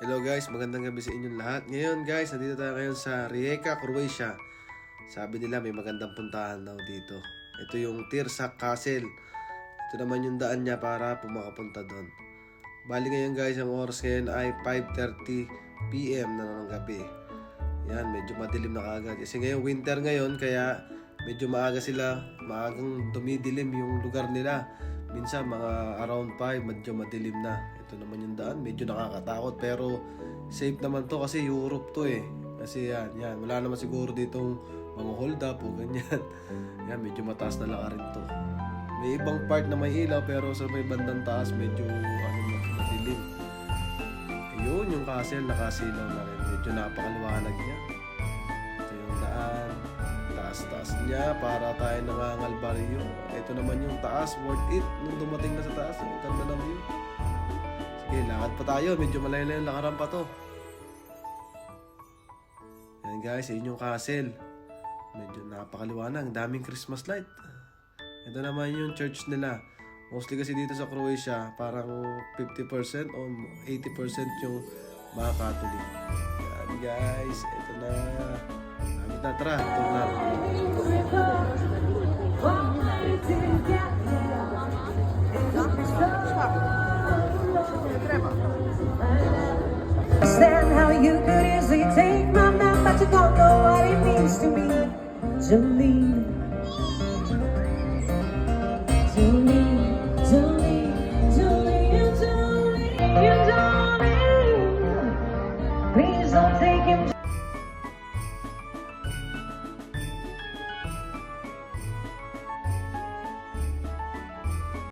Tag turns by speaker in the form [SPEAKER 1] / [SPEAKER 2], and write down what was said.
[SPEAKER 1] Hello guys, magandang gabi sa inyong lahat. Ngayon guys, nandito tayo ngayon sa Rijeka, Croatia. Sabi nila may magandang puntahan daw dito. Ito yung Tirsak Castle. Ito naman yung daan niya para pumakapunta doon. Bali ngayon guys, ang oras ngayon ay 5.30 PM na ng gabi. Yan, medyo madilim na kaagad. Kasi ngayon winter ngayon, kaya medyo maaga sila, maagang dumidilim yung lugar nila. Minsan mga around 5, medyo madilim na. Ito naman yung daan, medyo nakakatakot pero safe naman to kasi Europe to eh. Kasi yan, yan, wala naman siguro ditong mga hold up o ganyan. Yan, medyo mataas na lakarin to. May ibang part na may ilaw pero sa may bandang taas medyo ano madilim. Ayun, yung castle nakasilaw na rin. Medyo napakaliwanag niya. Ito yung daan. Niya para tayo nangangalbaryo. Ito naman yung taas. Worth it. Nung dumating na sa taas. Ang ganda ng view. Sige, lakad pa tayo. Medyo malayo yung lakaran pa to. Yan guys, yun yung castle. Medyo napakaliwanag. Ang daming Christmas light. Ito naman yung church nila. Mostly kasi dito sa Croatia, parang 50% o 80% yung mga Catholic. Yan guys, ito na. Lapit na, tara. Ito na.
[SPEAKER 2] Don't know what it means to me. To me,